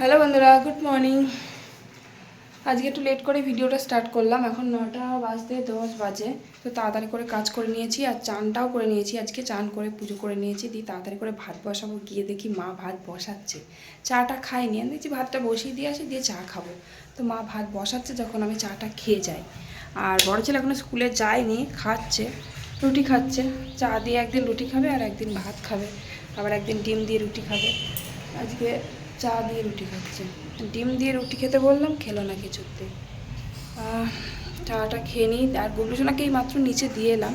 Hello বন্ধুরা, good morning. আজকে একটু লেট করে ভিডিওটা স্টার্ট করলাম। এখন নটা বাজতে দশ বাজে, তো তাড়াতাড়ি করে কাজ করে নিয়েছি আর চানটাও করে নিয়েছি। আজকে চান করে পুজো করে নিয়েছি, দিয়ে তাড়াতাড়ি করে ভাত বসাবো। গিয়ে দেখি মা ভাত বসাচ্ছে। চাটা খাইনি। আমি দেখছি ভাতটা বসিয়ে দিয়ে আসি, দিয়ে চা খাব। তো মা ভাত বসাচ্ছে যখন আমি চাটা খেয়ে যাই। আর বড় ছেলে এখনও স্কুলে যায়নি, খাচ্ছে, রুটি খাচ্ছে। চা দিয়ে একদিন রুটি খাবে আর একদিন ভাত খাবে। আবার একদিন ডিম দিয়ে রুটি খাবে। আজকে চা দিয়ে রুটি খাচ্ছে। ডিম দিয়ে রুটি খেতে বললাম, খেলো না কিছুতে। চাটা খেয়ে নিই। আর গুল্লু এই মাত্র নিচে দিয়ে এলাম।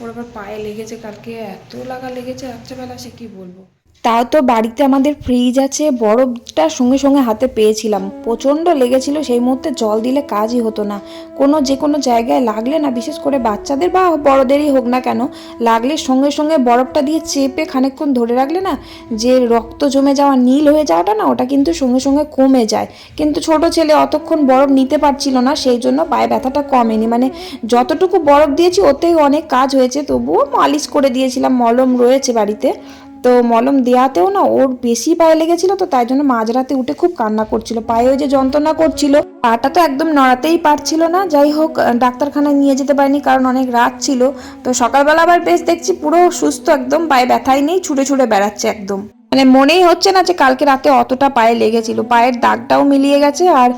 ওর আবার পায়ে লেগেছে, কালকে এত লাগা লেগেছে, রাত্রেবেলা সে কি বলব? তাও তো বাড়িতে আমাদের ফ্রিজ আছে, বরফটা সঙ্গে সঙ্গে হাতে পেয়েছিলাম। প্রচণ্ড লেগেছিল সেই মুহূর্তে জল দিলে কাজই হতো না। কোনো যে কোনো জায়গায় লাগলে না, বিশেষ করে বাচ্চাদের বা বড়দেরই হোক না কেন, লাগলে সঙ্গে সঙ্গে বরফটা দিয়ে চেপে খানিকক্ষণ ধরে রাখলে না, যে রক্ত জমে যাওয়া নীল হয়ে যাওয়াটা না, ওটা কিন্তু সঙ্গে সঙ্গে কমে যায়। কিন্তু ছোট ছেলে অতক্ষণ বরফ নিতে পারছিল না, সেই জন্য পায়ে ব্যথাটা কমেনি। মানে যতটুকু বরফ দিয়েছি, ওতেই অনেক কাজ হয়েছে, তবুও মালিশ করে দিয়েছিলাম, মলম রয়েছে বাড়িতে। তো মলম দেওয়াতেও না ওর বেশি পায়ে লেগেছিল তো তাই জন্য মাঝরাতে উঠে খুব কান্না করছিল। পায়ে যে যন্ত্রণা করছিল, পাটা তো একদম নড়াতেই পারছিল না। যাই হোক ডাক্তারখানায় নিয়ে যেতে পারিনি কারণ অনেক রাত ছিল। তো সকালবেলা আবার বেশ দেখছি পুরো সুস্থ একদম, পায়ে ব্যথাই নেই ছুটে ছুটে বেড়াচ্ছে একদম। মানে মনেই হচ্ছে না যে কালকে রাতে অতটা পায়ে লেগেছিল। পায়ের দাগটাও মিলিয়ে গেছে আর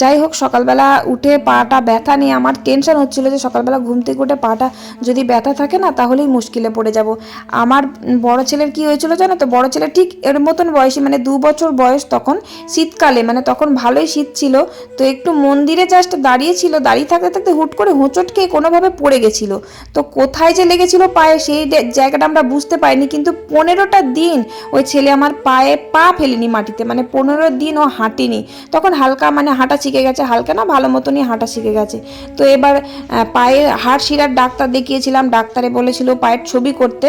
যাই হোক, সকালবেলা উঠে পাটা ব্যথা নিয়ে আমার টেনশন হচ্ছিল যে সকালবেলা ঘুম থেকে উঠে পাটা যদি ব্যথা থাকে না, তাহলেই মুশকিলে পড়ে যাব। আমার বড় ছেলের কি হয়েছিল জানো তো? বড় ছেলে ঠিক এর মতন বয়সী মানে দু বছর বয়স তখন শীতকালে মানে তখন ভালোই শীত ছিল। তো একটু মন্দিরে জাস্ট দাঁড়িয়েছিল, দাঁড়িয়ে থাকতে থাকতে হুট করে হোঁচট খেয়ে কোনোভাবে পড়ে গেছিল। তো কোথায় যে লেগেছিল পায়ে, সেই জায়গাটা আমরা বুঝতে পারিনি, কিন্তু পনেরোটা দিন ওই ছেলে আমার পায়ে পা ফেলিনি মাটিতে মানে পনেরো দিন ও হাঁটেনি। তখন হালকা মানে হাঁটা শিখে গেছে, হালকা না ভালো মতনই হাঁটা শিখে গেছে। তো এবার পায়ে হাড় শিরার ডাক্তার দেখিয়েছিলাম, ডাক্তারে বলেছিল পায়ের ছবি করতে।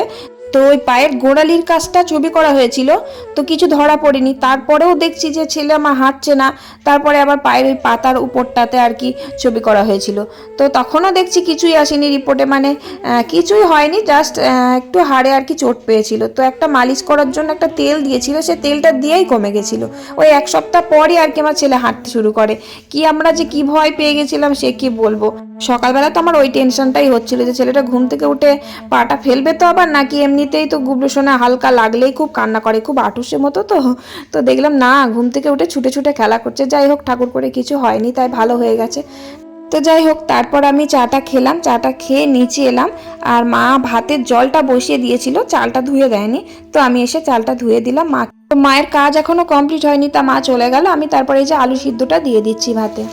তো ওই পায়ের গোড়ালির কাজটা ছবি করা হয়েছিল, তো কিছু ধরা পড়েনি। তারপরেও দেখছি যে ছেলে আমার হাঁটছে না, তারপরে আবার পায়ের ওই পাতার উপরটাতে আর কি ছবি করা হয়েছিল। তো তখনও দেখছি কিছুই আসেনি রিপোর্টে মানে কিছুই হয়নি জাস্ট একটু হাড়ে আর কি চোট পেয়েছিল। তো একটা মালিশ করার জন্য একটা তেল দিয়েছিল, সে তেলটা দিয়েই কমে গেছিল। ওই এক সপ্তাহ পরই আর কি আমার ছেলে হাঁটতে শুরু করে। কি আমরা যে কি ভয় পেয়ে গেছিলাম, সে কি বলব? সকালবেলা তো আমার ওই টেনশনটাই হচ্ছিল যে ছেলেটা ঘুম থেকে উঠে পাটা ফেলবে তো আবার নাকি এমনিতেই তো গুবলু সোনা হালকা লাগলেই খুব কান্না করে, খুব আটুসের মতো তো। তো দেখলাম, না, ঘুম থেকে উঠে ছুটে ছুটে খেলা করছে। যাই হোক, ঠাকুর করে কিছু হয়নি, তাই ভালো হয়ে গেছে। তো যাই হোক, তারপর আমি চাটা খেলাম, চাটা খেয়ে নিচে এলাম। আর মা ভাতের জলটা বসিয়ে দিয়েছিল, চালটা ধুয়ে দেয়নি। তো আমি এসে চালটা ধুয়ে দিলাম, মা মায়ের কাজ এখনও কমপ্লিট হয়নি, তা মা চলে গেল। আমি তারপরে এই যে আলু সিদ্ধটা দিয়ে দিচ্ছি ভাতে।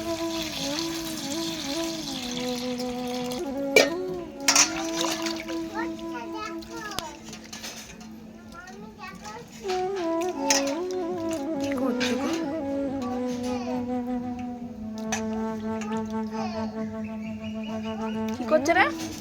কি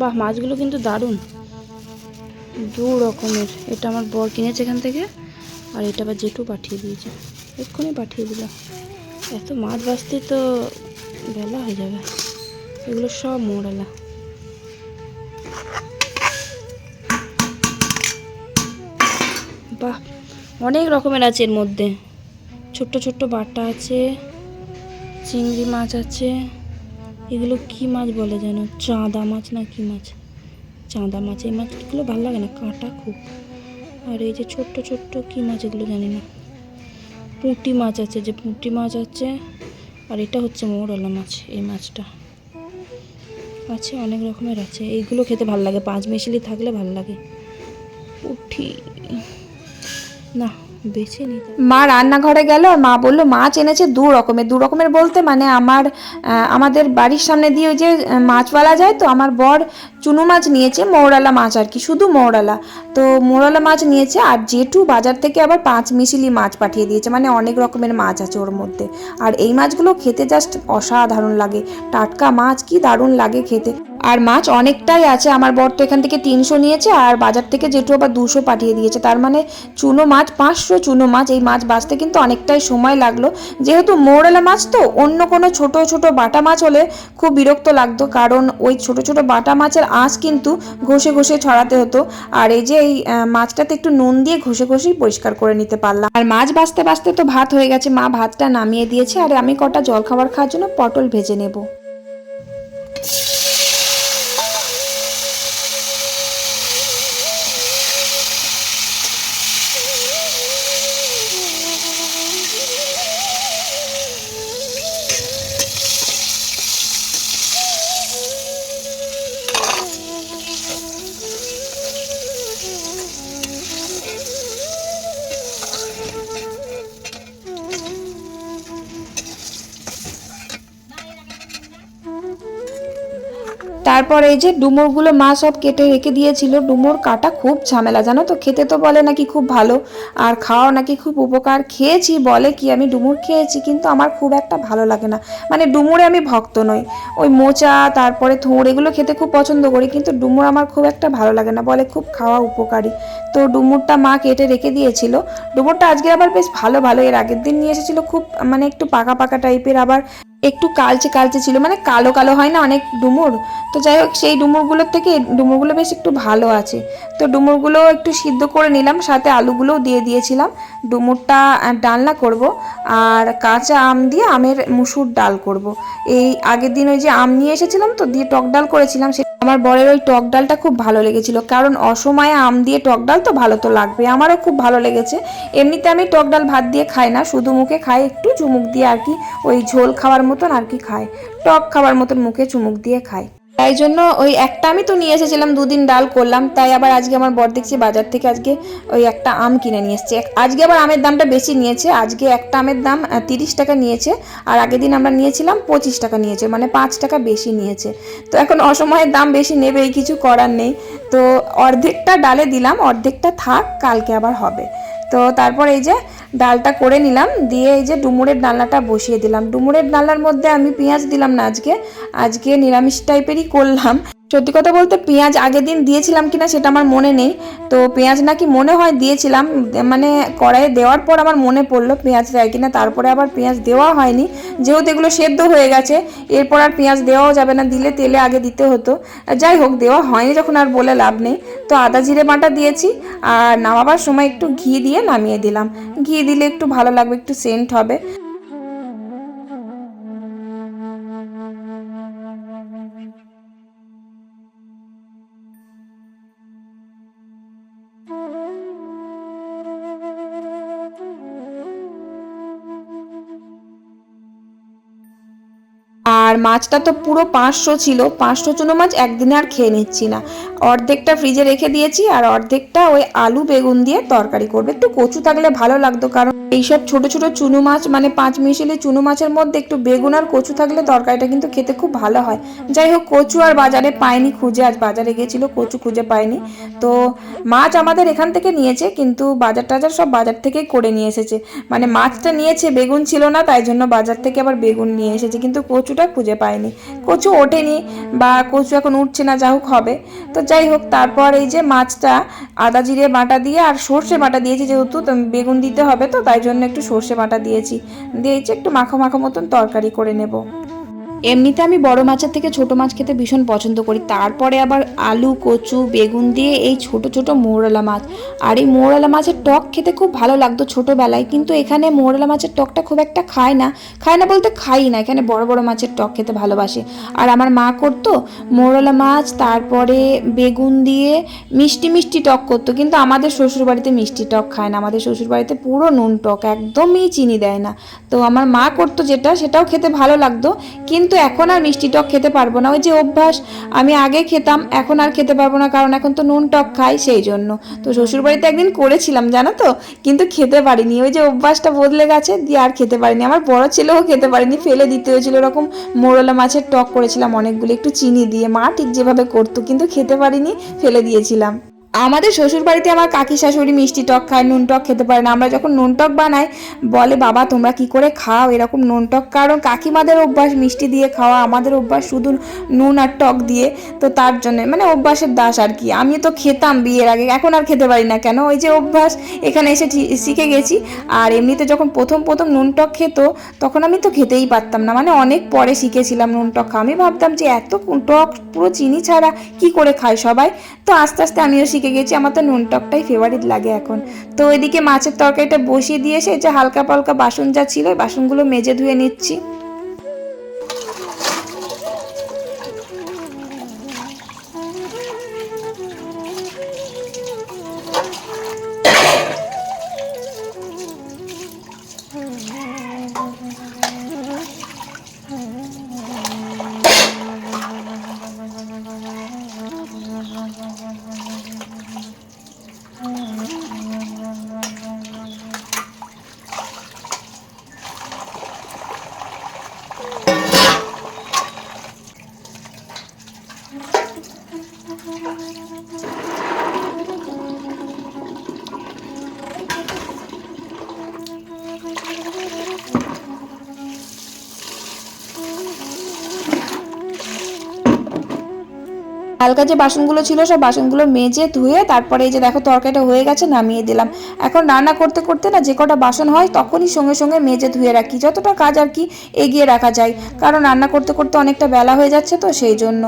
বাহ, মাছগুলো কিন্তু দারুণ। দু রকমের এটা আমার বর কিনেছে এখান থেকে, আর এটা আবার জেঠু পাঠিয়ে দিয়েছে। এক্ষুনি পাঠিয়ে দিলাম এত মাছ বাঁচতে তো বেলা হয়ে যাবে। এগুলো সব মোড়ালা বাহ, অনেক রকমের আছে এর মধ্যে। ছোট্ট ছোট্ট বাটা আছে, চিংড়ি মাছ আছে। এগুলো কি মাছ বলে যেন? চাঁদা মাছ না কি মাছ? চাঁদা মাছ, এই মাছগুলো ভালো লাগে না, কাঁটা খুব। আর এই যে ছোট্ট ছোট্ট কি মাছ এগুলো জানি না। পুঁটি মাছ আছে, যে পুঁটি মাছ আছে, আর এটা হচ্ছে মৌরলা মাছ, এই মাছটা। আছে অনেক রকমের আছে, এইগুলো খেতে ভালো লাগে, পাঁচ মিশালি থাকলে ভালো লাগে। উঠি না বেছে নিতে। মা রান্নাঘরে গেল আর মা বলল মাছ এনেছে দু রকমের দু রকমের বলতে মানে আমার আমাদের বাড়ির সামনে দিয়ে ওই যে মাছওয়ালা যায় তো, আমার বর চুনো মাছ নিয়েছে মৌরালা মাছ আর কি, শুধু মৌরালা। তো মৌরালা মাছ নিয়েছে আর জেঠু বাজার থেকে আবার পাঁচ মিশিলি মাছ পাঠিয়ে দিয়েছে মানে অনেক রকমের মাছ আছে ওর মধ্যে। আর এই মাছগুলো খেতে জাস্ট অসাধারণ লাগে, টাটকা মাছ কি দারুণ লাগে খেতে। আর মাছ অনেকটাই আছে, আমার বর তো এখান থেকে তিনশো নিয়েছে আর বাজার থেকে জেঠু আবার দুশো পাঠিয়ে দিয়েছে, তার মানে চুনো মাছ, পাঁচশো চুনো মাছ, এই মাছ বাঁচতে কিন্তু অনেকটাই সময় লাগল। যেহেতু মৌরালা মাছ তো অন্য কোনো ছোট ছোট বাটা মাছ হলে খুব বিরক্ত লাগতো, কারণ ওই ছোট ছোট বাটা মাছের আঁশ কিন্তু ঘষে ঘষে ছড়াতে হতো। আর এই যে এই মাছটাতে একটু নুন দিয়ে ঘষে ঘষেই পরিষ্কার করে নিতে পারলাম। আর মাছ বাঁচতে বাঁচতে তো ভাত হয়ে গেছে। মা ভাতটা নামিয়ে দিয়েছে। আর আমি কটা জল খাবার খাওয়ার জন্য পটল ভেজে নেব। তারপর এই যে ডুমুরগুলো মা সব কেটে রেখে দিয়েছিল, ডুমুর কাটা খুব ঝামেলা, জানো তো? খেতে তো বলে নাকি খুব ভালো, আর খাওয়া নাকি খুব উপকার। খেয়েছি, বলে কি আমি ডুমুর খেয়েছি, কিন্তু আমার খুব একটা ভালো লাগে না। মানে ডুমুরে আমি ভক্ত নই। ওই মোচা, তারপরে থোড়, এগুলো খেতে খুব পছন্দ করি, কিন্তু ডুমুর আমার খুব একটা ভালো লাগে না, বলে খুব খাওয়া উপকারী। তো ডুমুরটা মা কেটে রেখে দিয়েছিল। ডুমুরটা আজকে আবার বেশ ভালো ভালো। এর আগের দিন নিয়ে এসেছিল খুব মানে একটু পাকা পাকা টাইপের আবার। একটু কালচে কালচে ছিল মানে কালো কালো হয় না অনেক ডুমুর? তো যাই হোক, সেই ডুমুরগুলোর থেকে ডুমুরগুলো বেশ একটু ভালো আছে। তো ডুমুরগুলো একটু সিদ্ধ করে নিলাম, সাথে আলুগুলোও দিয়ে দিয়েছিলাম। ডুমুরটা ডালনা করব, আর কাঁচা আম দিয়ে আমের মুসুর ডাল করব। এই আগের দিন ওই যে আম নিয়ে এসেছিলাম তো, দিয়ে টক ডাল করেছিলাম, সে আমার বরের ওই টক ডালটা খুব ভালো লেগেছিল। কারণ অসময়ে আম দিয়ে টক ডাল তো ভালো তো লাগবে, আমারও খুব ভালো লেগেছে। এমনিতে আমি টক ডাল ভাত দিয়ে খাই না, শুধু মুখে খাই, একটু চুমুক দিয়ে আর কি, ওই ঝোল খাওয়ার মতন আর কি খায়। টক খাবার মতন মুখে চুমুক দিয়ে খায়। তাই জন্য ওই একটা আমি তো নিয়ে এসেছিলাম, দুদিন ডাল করলাম। তাই আবার আজকে আমার বর দেখছি বাজার থেকে আজকে ওই একটা আম কিনে নিয়ে এসছে। আজকে আবার আমের দামটা বেশি নিয়েছে। আজকে একটা আমের দাম তিরিশ টাকা নিয়েছে। আর আগের দিন আমরা নিয়েছিলাম পঁচিশ টাকা নিয়েছে মানে পাঁচ টাকা বেশি নিয়েছে। তো এখন অসময়ের দাম বেশি নেবেই কিছু করার নেই। তো অর্ধেকটা ডালে দিলাম, অর্ধেকটা থাক, কালকে আবার হবে। তো তারপর এই যে ডালটা করে নিলাম, দিয়ে এই যে ডুমুরের ডালনাটা বসিয়ে দিলাম। ডুমুরের ডালনার মধ্যে আমি পেঁয়াজ দিলাম না আজকে আজকে নিরামিষ টাইপেরই করলাম। সত্যি কথা বলতে পেঁয়াজ আগের দিন দিয়েছিলাম কিনা সেটা আমার মনে নেই। তো পেঁয়াজ নাকি মনে হয় দিয়েছিলাম মানে কড়াইয়ে দেওয়ার পর আমার মনে পড়ল পেঁয়াজ দেয় কিনা, তারপরে আবার পেঁয়াজ দেওয়া হয়নি। যেহেতু এগুলো সেদ্ধ হয়ে গেছে, এরপর আর পেঁয়াজ দেওয়াও যাবে না, দিলে তেলে আগে দিতে হতো। যাই হোক, দেওয়া হয়নি যখন আর বলে লাভ নেই। তো আদা, জিরে, বাটা দিয়েছি, আর নামাবার সময় একটু ঘি দিয়ে নামিয়ে দিলাম। ঘি দিলে একটু ভালো লাগবে, একটু সেন্ট হবে। আর মাছটা তো পুরো পাঁচশো ছিল, পাঁচশো চুনো মাছ একদিনে আর খেয়ে নিচ্ছি না। অর্ধেকটা ফ্রিজে রেখে দিয়েছি আর অর্ধেকটা ওই আলু বেগুন দিয়ে তরকারি করবে। একটু কচু থাকলে ভালো লাগতো কারণ এইসব ছোট ছোট চুনো মাছ মানে পাঁচ মিশালি চুনো মাছের মধ্যে একটু বেগুন আর কচু থাকলে তরকারিটা কিন্তু খেতে খুব ভালো হয়। যাই হোক, কচু আর বাজারে পাইনি খুঁজে, আজ বাজারে গিয়েছিল, কচু খুঁজে পাইনি। তো মাছ আমাদের এখান থেকে নিয়েছে, কিন্তু বাজার টাজার সব বাজার থেকেই করে নিয়ে এসেছে। মানে মাছটা নিয়েছে, বেগুন ছিল না, তাই জন্য বাজার থেকে আবার বেগুন নিয়ে এসেছে। কিন্তু কচুটা খুঁজে পায়নি কচু ওঠেনি বা কচু এখন উঠছে না, যা হোক হবে। তো যাই হোক, তারপর এই যে মাছটা আদা জিরে বাটা দিয়ে আর সর্ষে বাটা দিয়েছি যেহেতু বেগুন দিতে হবে তো, তাই জন্য একটু সর্ষে বাটা দিয়েছি। দিয়েছি একটু মাখো মাখো মতন তরকারি করে নেব। এমনিতে আমি বড় মাছের থেকে ছোট মাছ খেতে ভীষণ পছন্দ করি। তারপরে আবার আলু, কচু, বেগুন দিয়ে এই ছোট ছোট মৌরলা মাছ। আর এই মৌরলা মাছের টক খেতে খুব ভালো লাগতো ছোটোবেলায়, কিন্তু এখানে মৌরলা মাছের টকটা খুব একটা খায় না। খায় না বলতে খাই না, এখানে বড় বড় মাছের টক খেতে ভালোবাসে। আর আমার মা করতো মৌরলা মাছ, তারপরে বেগুন দিয়ে মিষ্টি মিষ্টি টক করতো। কিন্তু আমাদের শ্বশুরবাড়িতে মিষ্টি টক খায় না, আমাদের শ্বশুরবাড়িতে পুরো নুন টক, একদমই চিনি দেয় না। তো আমার মা করতো যেটা, সেটাও খেতে ভালো লাগতো। কিন্তু এখন আর মিষ্টি টক খেতে পারব না। ওই যে অভ্যাস, আমি আগে খেতাম, এখন আর খেতে পারব না, কারণ এখন তো নুন টক খাই সেই জন্য। তো শ্বশুরবাড়িতে একদিন করেছিলাম, জানো তো, কিন্তু খেতে পারিনি। ওই যে অভ্যাসটা বদলে গেছে, দিয়ে আর খেতে পারিনি। আমার বড় ছেলেও খেতে পারিনি, ফেলে দিতে হয়েছিল। ওরকম মোরলা মাছের টক করেছিলাম অনেকগুলো, একটু চিনি দিয়ে, মা ঠিক যেভাবে করতো, কিন্তু খেতে পারিনি, ফেলে দিয়েছিলাম। আমাদের শ্বশুর বাড়িতে আমার কাকি শাশুড়ি মিষ্টি টক খায়, নুন টক খেতে পারে না। আমরা যখন নুন টক বানাই, বলে, বাবা, তোমরা কি করে খাও? এরকম নুন টক। কারণ কাকিমাদের অভ্যাস মিষ্টি দিয়ে খাওয়া, আমাদের অভ্যাস শুধু নুন আর টক দিয়ে, তো তার জন্য মানে অভ্যাসের দাস আর কি। আমি তো খেতাম বিয়ের আগে, এখন আর খেতে পারি না কেন? ওই যে অভ্যাস, এখানে এসে শিখে গেছি। আর এমনিতে যখন প্রথম প্রথম নুন টক খেত, তখন আমি তো খেতেই পারতাম না। মানে অনেক পরে শিখেছিলাম নুন টক খাওয়া। আমি ভাবতাম যে, এত টক, পুরো চিনি ছাড়া কি করে খায় সবাই? তো আস্তে আস্তে আমিও শিখে গেছি, আমার তো নুন টকটাই ফেভারিট লাগে এখন। তো ওইদিকে মাছের তরকারিটা বসিয়ে দিয়ে এসে যে হালকা পালকা বাসন যা ছিল বাসনগুলো মেজে ধুয়ে নিচ্ছি। হালকা যে বাসনগুলো ছিল, সব বাসনগুলো মেজে ধুয়ে তারপরে এই যে দেখো তরকারিটা হয়ে গেছে, নামিয়ে দিলাম। এখন রান্না করতে করতে না যে কটা বাসন হয়, তখনই সঙ্গে সঙ্গে মেজে ধুয়ে রাখি। যতটা কাজ আর কি এগিয়ে রাখা যায়। কারণ রান্না করতে করতে অনেকটা বেলা হয়ে যাচ্ছে তো সেই জন্য।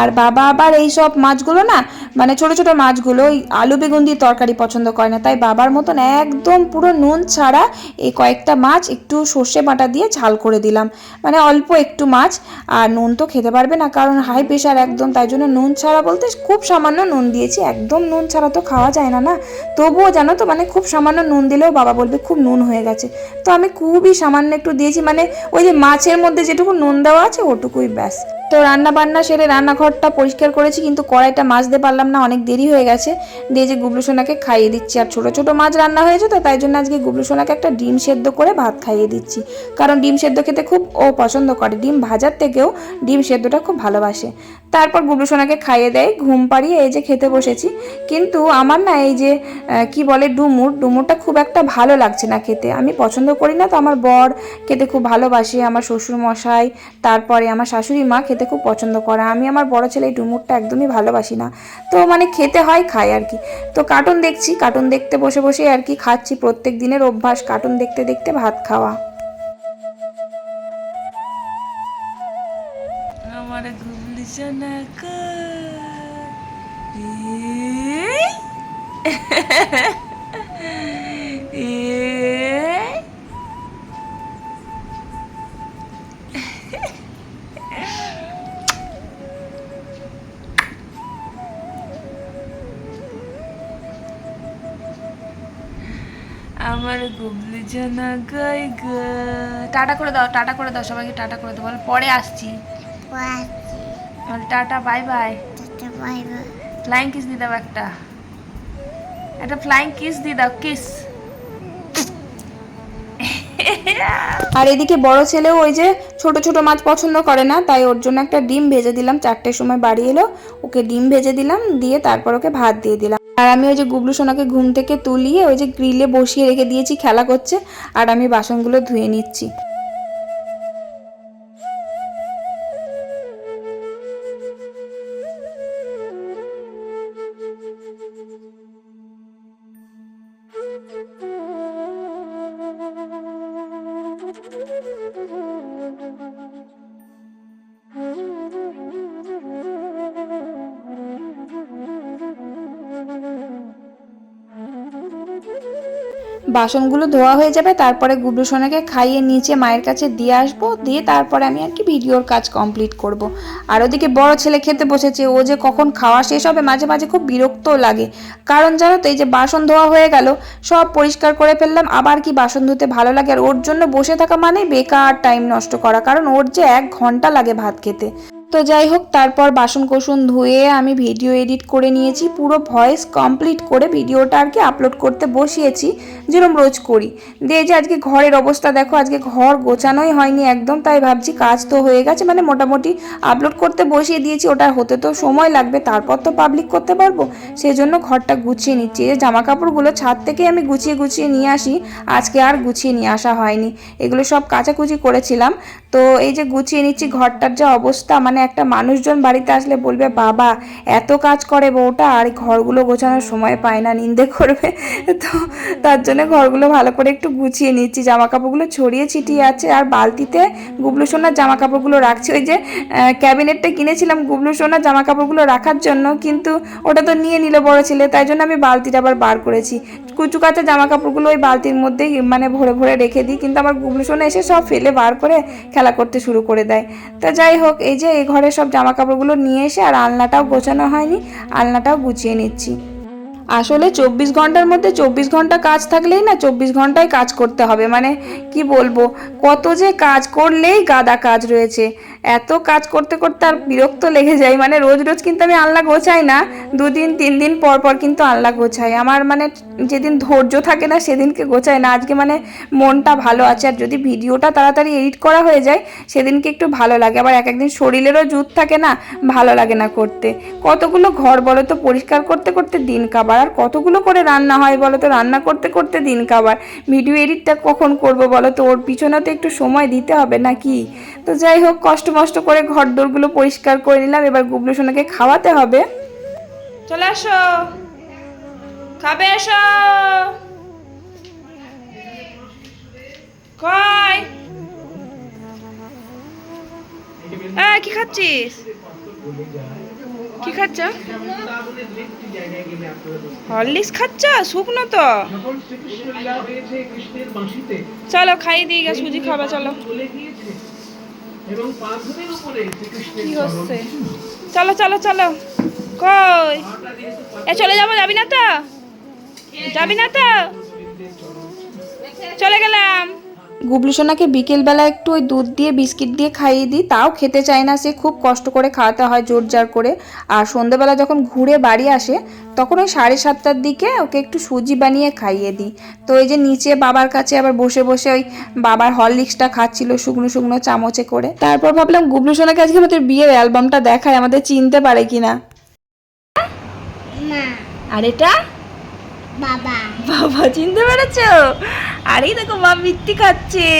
আর বাবা আবার এই সব মাছগুলো না মানে ছোট ছোট মাছগুলো ওই আলু বেগুন দিয়ে তরকারি পছন্দ করে না। তাই বাবার মতন একদম পুরো নুন ছাড়া এই কয়েকটা মাছ একটু সর্ষে বাটা দিয়ে ঝাল করে দিলাম। মানে অল্প একটু মাছ, আর নুন তো খেতে পারবে না, কারণ হাই প্রেশার একদম, তাই জন্য নুন ছাড়া বলতে খুব সামান্য নুন দিয়েছি। একদম নুন ছাড়া তো খাওয়া যায় না না? তবুও জানো তো মানে খুব সামান্য নুন দিলেও বাবা বলবে খুব নুন হয়ে গেছে। তো আমি খুবই সামান্য একটু দিয়েছি মানে ওই যে মাছের মধ্যে যেটুকু নুন দেওয়া আছে, ওটুকুই ব্যাস। তো রান্না বান্না সেরে রান্নাঘরটা পরিষ্কার করেছি, কিন্তু কড়াইটা মাজতে পারলাম না, অনেক দেরি হয়ে গেছে। দিয়ে যে গুবলু সোনাকে খাইয়ে দিচ্ছি। আর ছোটো ছোটো মাছ রান্না হয়েছে তো, তাই জন্য আজকে গুবলু সোনাকে একটা ডিম সেদ্ধ করে ভাত খাইয়ে দিচ্ছি। কারণ ডিম সেদ্ধ খেতে খুব ও পছন্দ করে। ডিম ভাজার থেকেও ডিম সেদ্ধটা খুব ভালোবাসে। তারপর গুবলু সোনাকে খাইয়ে দেয়, ঘুম পাড়িয়ে এই যে খেতে বসেছি। কিন্তু আমার না এই যে কি বলে ডুমুর, ডুমুরটা খুব একটা ভালো লাগছে না খেতে। আমি পছন্দ করি না তো আমার বর খেতে খুব ভালোবাসে, আমার শ্বশুর মশাই তারপরে আমার শাশুড়ি মা খেতে খুব পছন্দ করে। আমি আমার বড় ছেলে এই ডুমুরটা একদমই ভালোবাসি না। তো মানে খেতে হয়, খাই আর কি। তো কার্টুন দেখছি, কার্টুন দেখতে বসে বসে আর কি খাচ্ছি প্রত্যেক দিনের অভ্যাস, কার্টুন দেখতে দেখতে ভাত খাওয়া। সোনা আমার গুবলি জানা গাই গা। টাটা করে দাও, টাটা করে দাও সবাইকে, টাটা করে দাও। বল পরে আসছি। বল tata bye bye. Flying kiss দিয়ে দাও একটা। একটা ফ্লাইং কিস দিয়ে দাও কিস আর এদিকে বড় ছেলেও ওই যে ছোট ছোট মাছ পছন্দ করে না তাই ওর জন্য একটা ডিম ভেজে দিলাম। চারটের সময় বাড়ি এলো ওকে ডিম ভেজে দিলাম দিয়ে তারপর ওকে ভাত দিয়ে দিলাম। আর আমি ওই যে গুবলু সোনাকে ঘুম থেকে তুলিয়ে ওই যে গ্রিলে বসিয়ে রেখে দিয়েছি খেলা করছে আর আমি বাসনগুলো ধুয়ে নিচ্ছি। বাসনগুলো ধোয়া হয়ে যাবে, তারপরে গুবলু সোনাকে খাইয়ে নিচে মায়ের কাছে দিয়ে আসব, দিয়ে তারপরে আমি আর কি ভিডিওর কাজ কমপ্লিট করব। আর ওদিকে বড় ছেলে খেতে বসেছে, ও যে কখন খাওয়া শেষ হবে মাঝে মাঝে খুব বিরক্ত লাগে। কারণ জানো তো, এই যে বাসন ধোয়া হয়ে গেল, সব পরিষ্কার করে ফেললাম, আবার কি বাসন ধুতে ভালো লাগে? আর ওর জন্য বসে থাকা মানে বেকার টাইম নষ্ট করা, কারণ ওর যে এক ঘণ্টা লাগে ভাত খেতে। তো যাই হোক, তারপর বাসন কোসন ধুয়ে আমি ভিডিও এডিট করে নিয়েছি। পুরো ভয়েস কমপ্লিট করে ভিডিওটা আর কি আপলোড করতে বসিয়েছি, যেরকম রোজ করি। দিয়ে যে আজকে ঘরের অবস্থা, দেখো আজকে ঘর গোছানোই হয়নি একদম, তাই ভাবছি কাজ তো হয়ে গেছে মানে মোটামুটি আপলোড করতে বসিয়ে দিয়েছি, ওটা হতে তো সময় লাগবে, তারপর তো পাবলিক করতে পারব। সেই জন্য ঘরটা গুছিয়ে নিচ্ছি। এই জামা কাপড়গুলো ছাদ থেকে আমি গুছিয়ে গুছিয়ে নিয়ে আসি, আজকে আর গুছিয়ে নিয়ে আসা হয়নি। এগুলো সব কাচাকুচি করেছিলাম। তো এই যে গুছিয়ে নিচ্ছি, ঘরটার যা অবস্থা মানে একটা মানুষজন বাড়িতে আসলে বলবে, বাবা, এত কাজ করে বউটা আর ঘরগুলো গোছানোর সময় পায় না, নিন্দে করবে। তো তার জন্য ঘরগুলো ভালো করে একটু গুছিয়ে নিচ্ছি। জামা কাপড়গুলো ছড়িয়ে ছিটিয়ে আছে আর বালতিতে গুবলু সোনার জামা কাপড়গুলো রাখছি। ওই যে ক্যাবিনেটটা কিনেছিলাম গুবলু সোনার জামা কাপড়গুলো রাখার জন্য, কিন্তু ওটা তো নিয়ে নিল বড় ছেলে, তাই জন্য আমি বালতিটা আবার বার করেছি। কুচু কাচা জামা কাপড়গুলো ওই বালতির মধ্যেই মানে ভরে ভরে রেখে দিই, কিন্তু আমার গুবলু সোনা এসে সব ফেলে বার করে খেলা করতে শুরু করে দেয়। তো যাই হোক, এই যে এই ঘরে সব জামা কাপড়গুলো নিয়ে এসে আর আলনাটাও গোছানো হয়নি, আলনাটাও গুছিয়ে নিচ্ছি। আসলে চব্বিশ ঘণ্টার মধ্যে চব্বিশ ঘণ্টা কাজ থাকলেই না চব্বিশ ঘন্টায় কাজ করতে হবে। মানে কি বলব? কত যে কাজ করলেই গাদা কাজ রয়েছে। এত কাজ করতে করতে আর বিরক্ত লেগে যায়। মানে রোজ রোজ কিন্তু আমি আলনা গোছাই না। দুদিন, তিন দিন পর পর কিন্তু আলনা গোছাই। আমার মানে যেদিন ধৈর্য থাকে না সেদিনকে গোছাই না। আজকে মানে মনটা ভালো আছে। আর যদি ভিডিওটা তাড়াতাড়ি এডিট করা হয়ে যায়, সেদিনকে একটু ভালো লাগে। আবার এক একদিন শরীরেরও জুত থাকে না, ভালো লাগে না করতে। কতগুলো ঘর বলো তো, পরিষ্কার করতে করতে দিন কাবার। আর কতগুলো করে রান্না হয় বলো তো, রান্না করতে করতে দিন কাবার। ভিডিও এডিটটা কখন করব বলো তো, ওর পিছনে তো একটু সময় দিতে হবে নাকি? তো যাই হোক, কষ্ট মষ্ট করে ঘর দোরগুলো পরিষ্কার করে নিলাম। এবার গুবলু সোনাকে খাওয়াতে হবে। চলে আসো। খাবে এসো। কি খাচ্ছিস? কি খাচ্ছ? হরলিক্স খাচ্ছ? শুকনো তো। চলো, খাইয়ে দিই গে সুজি খাবা, চলো। এবং পাথরের উপরে শ্রীকৃষ্ণের কি হচ্ছে? চলো চলো চলো। কই? এ চলে যাব যাবি না তো? যাবি না তো? চলে গেলাম গুবলু সোনাকে বিকেলবেলা একটু ওই দুধ দিয়ে বিস্কিট দিয়ে খাইয়ে দিই তাও খেতে চায় না সে। খুব কষ্ট করে খাওয়াতে হয় জোর জার করে। আর সন্ধেবেলা যখন ঘুরে বাড়ি আসে তখন ওই সাড়ে সাতটার দিকে ওকে একটু সুজি বানিয়ে খাইয়ে দিই। তো এই যে নিচে বাবার কাছে আবার বসে বসে ওই বাবার হরলিক্সটা খাচ্ছিল শুকনো শুকনো চামচে করে। তারপর ভাবলাম গুবলু সোনাকে আজকে আমাদের বিয়ের অ্যালবামটা দেখায় আমাদের চিনতে পারে কিনা। আর এটা? বাবা। বাবা চিনতে পেরেছ? আরেই দেখো মা মিত্তি খাচ্ছে।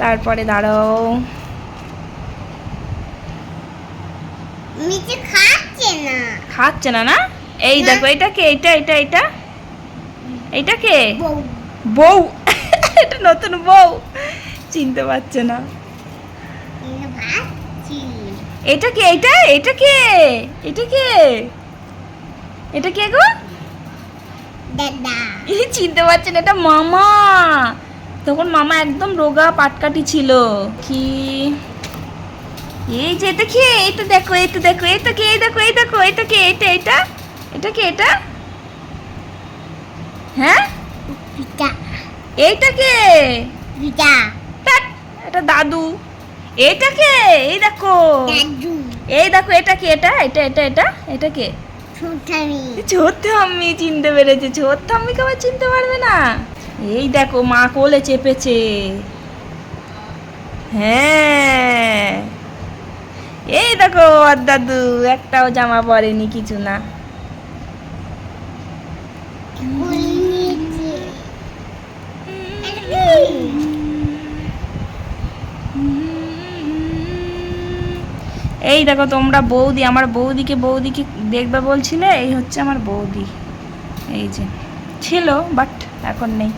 তারপরে দাঁড়াও। মিঠে খাচ্ছে না। খাচ্ছে না না? এই দেখো এটা কে? এটা এটা এটা এটা কে? বউ। এটা নতুন বউ। চিনতে পারছে না। এটা কে? এটা এটা কে? এটা কে? এটা কে গো? চিনতে পারছেন এটা মামা। তখন মামা একদম রোগা পাটকাটি ছিল। কি? এই যে এটা কে? এটা দেখো এটা দেখো এটা কে? দেখো এই দেখো এটা কে? এটা এটা? এটা কে এটা? হ্যাঁ? এইটা কে? এটা দাদু। এটা কে? এই দেখো। এই দেখো এটা কে? এটা এটা এটা এটা এটা কে? ছোটামি ছোট্ট আম্মি চিনতে পেরেছে। ছোট্ট আম্মিকে আবার চিনতে পারবে না। এই দেখো, মা কোলে চেপেছে। হ্যাঁ। এই দেখো দাদু একটাও জামা পরেনি, কিছু না। এই দেখো তোমরা বৌদি, আমার বৌদিকে বৌদিকে দেখবে বলছিলে, এই হচ্ছে আমার বৌদি। এই যে, ছিল বাট এখন নেই।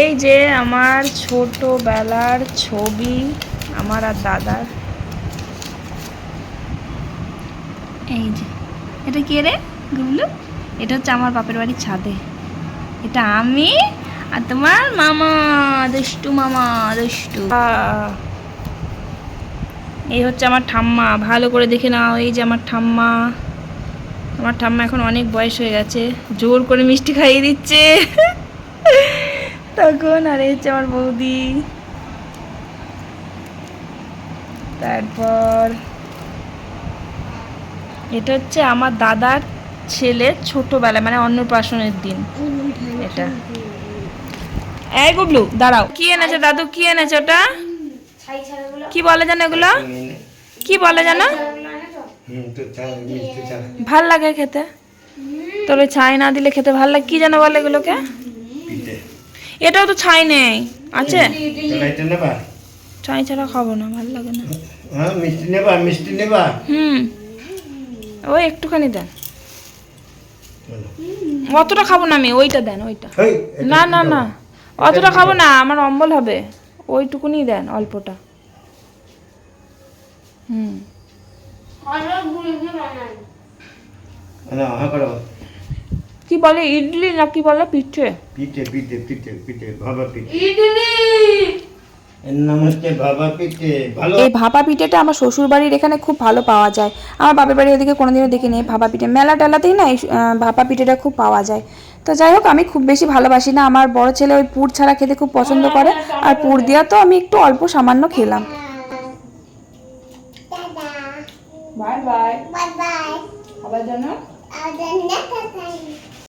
এই যে আমার ছোটবেলার ছবি, আমার আর দাদার। এই যে, এটা কে রে গুবলু এটা হচ্ছে আমার বাপের বাড়ির ছাদে। এটা আমি আর তোমার মামা, দুষ্টু মামা, দুষ্টু। এই হচ্ছে আমার ঠাম্মা। ভালো করে দেখে নাও, এই যে আমার ঠাম্মা। আমার ঠাম্মা এখন অনেক বয়স হয়ে গেছে। জোর করে মিষ্টি খাইয়ে দিচ্ছে। তখন, আর এই হচ্ছে আমার বৌদি। তারপর, এটা হচ্ছে আমার দাদার ছেলের ছোটবেলা মানে অন্নপ্রাশনের দিন। এটা। এই গুবলু দাঁড়াও। কি এনেছে দাদু? কি এনেছে ওটা? কি বলে জানো এগুলো? কি বলে জানো? ভালো লাগে খেতে? তোর ওই ছাই না দিলে খেতে ভালো লাগে? কি যেন বলে এগুলোকে? এটাও তো ছাই নেই। আছে? ছাই ছাড়া খাব না ভালো লাগে না। হ্যাঁ মিষ্টি নেবা মিষ্টি নেবা। হুম। ওই একটুখানি দেন। অতটা খাব না আমি ওইটা দেন ওইটা। না না না। অতটা খাব না আমার অম্বল হবে। ওইটুকুনি দেন অল্পটা। হুম। না হ্যাঁ কি বলে ইডলি না কি বলে পিঠে? পিঠে পিঠে পিঠে পিঠে বাবা পিঠে। ভালো? এই ভাপা পিঠেটা আমার শ্বশুর বাড়ির এখানে খুব ভালো পাওয়া যায়। আমার বাপের বাড়ি ওদিকে কোনোদিনও দেখিনি ভাপা পিঠে। মেলা টেলাতেই না এই ভাপা পিঠেটা খুব পাওয়া যায়। তো যাই হোক আমি খুব বেশি ভালোবাসি না। আমার বড় ছেলে ওই পুর ছাড়া খেতে খুব পছন্দ করে। আর পুর দেওয়া তো আমি একটু অল্প সামান্য খেলাম। দাদা বাই বাই বাই বাই আবার জানো আর নেক্সট টাইম